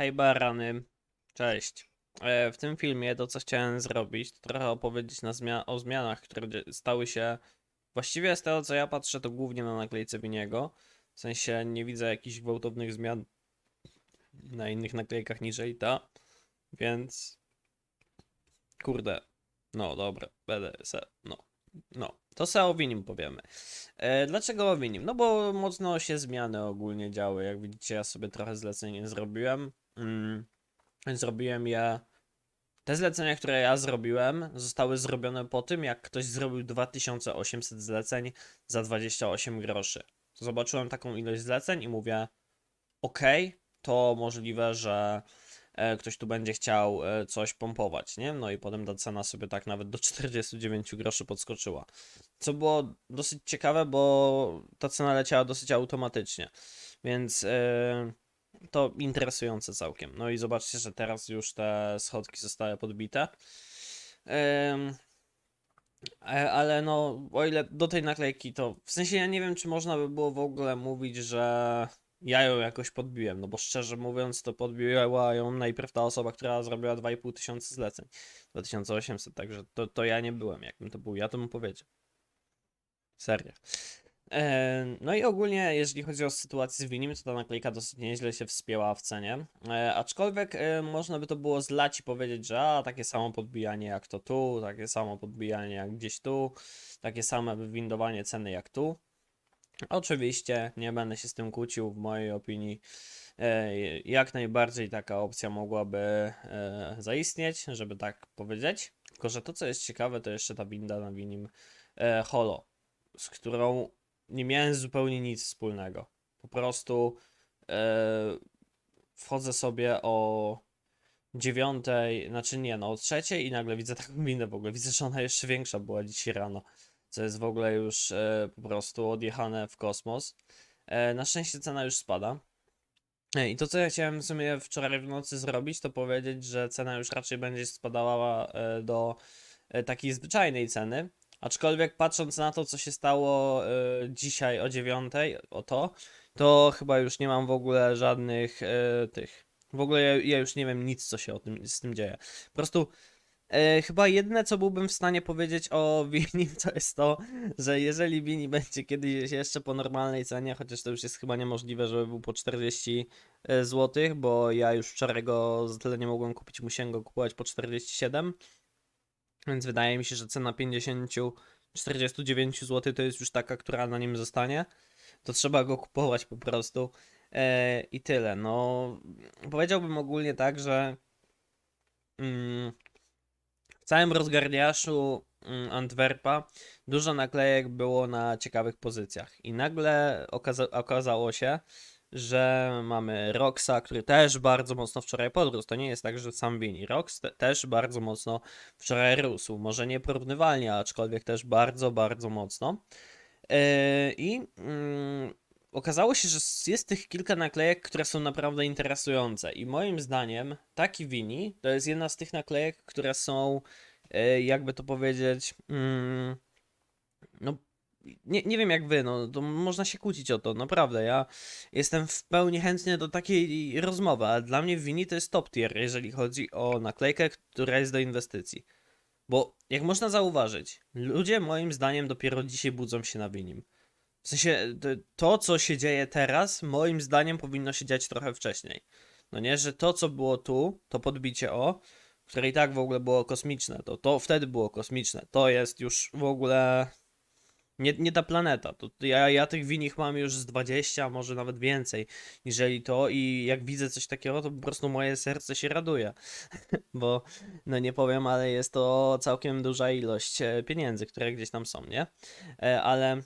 Hej barany, cześć. E, W tym filmie to, co chciałem zrobić, to trochę opowiedzieć na zmia- o zmianach, które stały się. Właściwie z tego, co ja patrzę, to głównie na naklejce Winiego. W sensie nie widzę jakichś gwałtownych zmian na innych naklejkach niżej ta. Więc. Kurde. No dobra, będę se. No. No. To se o Winim powiemy. E, dlaczego o Winim? No bo mocno się zmiany ogólnie działy. Jak widzicie, ja sobie trochę zleceń zrobiłem. Mm, zrobiłem je. Te zlecenia, które ja zrobiłem, zostały zrobione po tym, jak ktoś zrobił 2800 zleceń za 28 groszy. Zobaczyłem taką ilość zleceń i mówię: OK, to możliwe, że e, ktoś tu będzie chciał e, coś pompować, nie? No i potem ta cena sobie tak nawet do 49 groszy podskoczyła. Co było dosyć ciekawe, bo ta cena leciała dosyć automatycznie. Więc e, to interesujące całkiem. No i zobaczcie, że teraz już te schodki zostały podbite. E, ale no, o ile do tej naklejki to. W sensie ja nie wiem, czy można by było w ogóle mówić, że ja ją jakoś podbiłem. No bo szczerze mówiąc, to podbiła ją najpierw ta osoba, która zrobiła 2,5 tysiąca zleceń. 2800, także to, to ja nie byłem. Jakbym to był ja, to bym powiedział. Serio. No i ogólnie, jeżeli chodzi o sytuację z Winim, to ta naklejka dosyć nieźle się wspięła w cenie. E, aczkolwiek e, można by to było zlać i powiedzieć, że a, takie samo podbijanie jak to tu, takie samo podbijanie jak gdzieś tu, takie same wywindowanie ceny jak tu. Oczywiście nie będę się z tym kłócił, w mojej opinii e, jak najbardziej taka opcja mogłaby zaistnieć, żeby tak powiedzieć. Tylko, że to co jest ciekawe, to jeszcze ta winda na Winim Holo, z którą nie miałem zupełnie nic wspólnego. Po prostu e, wchodzę sobie o dziewiątej, znaczy nie, no o trzeciej i nagle widzę taką windę w ogóle. Widzę, że ona jeszcze większa była dzisiaj rano, co jest w ogóle już e, po prostu odjechane w kosmos. E, na szczęście cena już spada. E, I to, co ja chciałem w sumie wczoraj w nocy zrobić, to powiedzieć, że cena już raczej będzie spadała e, do takiej zwyczajnej ceny. Aczkolwiek patrząc na to, co się stało e, dzisiaj o dziewiątej, o to, to chyba już nie mam w ogóle żadnych e, tych. W ogóle ja, ja już nie wiem nic, co się o tym, z tym dzieje. Po prostu e, chyba jedyne, co byłbym w stanie powiedzieć o Wini, to jest to, że jeżeli Wini będzie kiedyś jeszcze po normalnej cenie, chociaż to już jest chyba niemożliwe, żeby był po 40 zł, bo ja już wczoraj go za tyle nie mogłem kupić, musiałem go kupować po 47. Więc wydaje mi się, że cena 50, 49 zł to jest już taka, która na nim zostanie. To trzeba go kupować po prostu. E, I tyle. No, powiedziałbym ogólnie tak, że mm, w całym rozgarniaszu mm, Antwerpa dużo naklejek było na ciekawych pozycjach. I nagle okaza okazało się, że mamy Roxa, który też bardzo mocno wczoraj podrósł. To nie jest tak, że sam wini. Rox te też bardzo mocno wczoraj rósł. Może nieporównywalnie, aczkolwiek też bardzo, bardzo mocno. Yy, I mm, okazało się, że jest tych kilka naklejek, które są naprawdę interesujące. I moim zdaniem taki wini to jest jedna z tych naklejek, które są, yy, jakby to powiedzieć, mm, no nie, nie wiem jak wy, no to można się kłócić o to, naprawdę. Ja jestem w pełni chętny do takiej rozmowy, ale dla mnie Wini to jest top tier, jeżeli chodzi o naklejkę, która jest do inwestycji. Bo jak można zauważyć, ludzie moim zdaniem dopiero dzisiaj budzą się na Winim. W sensie to, co się dzieje teraz, moim zdaniem powinno się dziać trochę wcześniej. No nie, że to, co było tu, to podbicie o, które i tak w ogóle było kosmiczne, to, to wtedy było kosmiczne. To jest już w ogóle nie, nie ta planeta. To ja, ja tych winich mam już z 20, może nawet więcej, niżeli to i jak widzę coś takiego, to po prostu moje serce się raduje. Bo, no nie powiem, ale jest to całkiem duża ilość e, pieniędzy, które gdzieś tam są, nie? E, Ale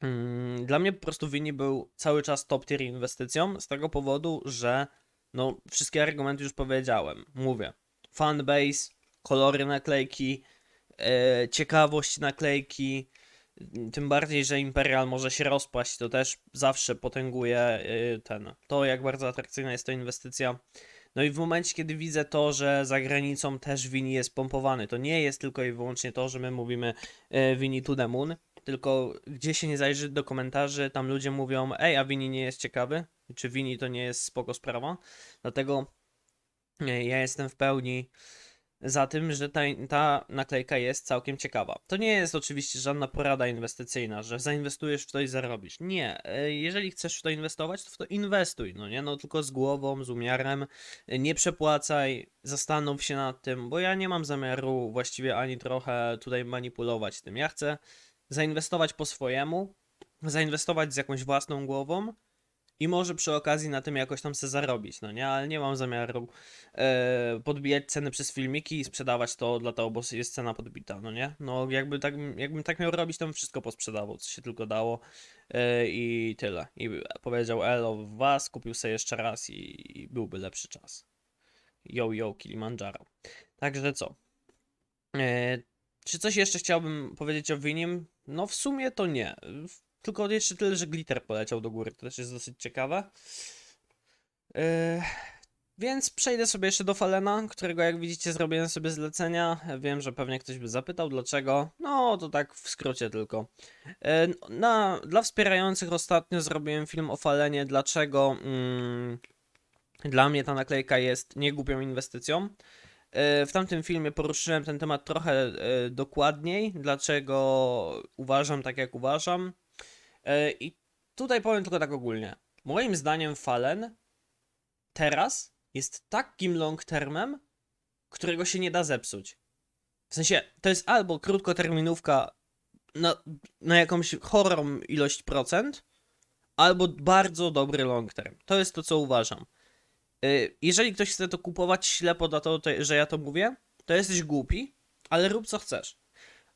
mm, dla mnie po prostu Wini był cały czas top tier inwestycją z tego powodu, że no wszystkie argumenty już powiedziałem. Mówię, fanbase, kolory naklejki, e, ciekawość naklejki, tym bardziej, że Imperial może się rozpaść, to też zawsze potęguje y, ten, to jak bardzo atrakcyjna jest to inwestycja. No i w momencie, kiedy widzę to, że za granicą też Wini jest pompowany, to nie jest tylko i wyłącznie to, że my mówimy y, Wini to the moon, tylko gdzie się nie zajrzy do komentarzy, tam ludzie mówią, ej, a Wini nie jest ciekawy, czy Wini to nie jest spoko sprawa, dlatego e, ja jestem w pełni za tym, że ta, ta naklejka jest całkiem ciekawa. To nie jest oczywiście żadna porada inwestycyjna, że zainwestujesz w to i zarobisz. Nie, E, jeżeli chcesz w to inwestować, to w to inwestuj, no nie, no tylko z głową, z umiarem, E, nie przepłacaj, zastanów się nad tym, bo ja nie mam zamiaru właściwie ani trochę tutaj manipulować tym. Ja chcę zainwestować po swojemu, zainwestować z jakąś własną głową i może przy okazji na tym jakoś tam se zarobić, no nie, ale nie mam zamiaru e, podbijać ceny przez filmiki i sprzedawać to dlatego, bo jest cena podbita, no nie? No jakby tak, jakbym tak miał robić, to bym wszystko posprzedawał, co się tylko dało e, i tyle. I powiedział elo was, kupił sobie jeszcze raz i, i byłby lepszy czas. Yo, yo, Kilimanjaro. Także co? E, czy coś jeszcze chciałbym powiedzieć o Winim? No w sumie to nie. Tylko jeszcze tyle, że glitter poleciał do góry. To też jest dosyć ciekawe. E, więc przejdę sobie jeszcze do Falena, którego jak widzicie zrobiłem sobie zlecenia. Wiem, że pewnie ktoś by zapytał dlaczego. No to tak w skrócie tylko. E, Na, dla wspierających ostatnio zrobiłem film o Falenie, dlaczego mm, dla mnie ta naklejka jest niegłupią inwestycją. E, W tamtym filmie poruszyłem ten temat trochę dokładniej, dlaczego uważam tak jak uważam. E, I tutaj powiem tylko tak ogólnie. Moim zdaniem Fallen teraz jest takim long termem, którego się nie da zepsuć. W sensie, to jest albo krótkoterminówka na, na jakąś chorą ilość procent, albo bardzo dobry long term. To jest to, co uważam. Y, Jeżeli ktoś chce to kupować ślepo to, to, że ja to mówię, to jesteś głupi, ale rób co chcesz.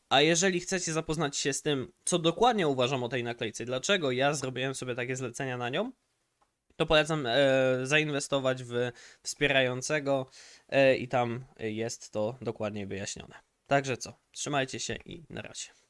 A jeżeli chcecie zapoznać się z tym, co dokładnie uważam o tej naklejce, dlaczego ja zrobiłem sobie takie zlecenia na nią, to polecam e, zainwestować w wspierającego e, i tam jest to dokładnie wyjaśnione. Także co, trzymajcie się i na razie.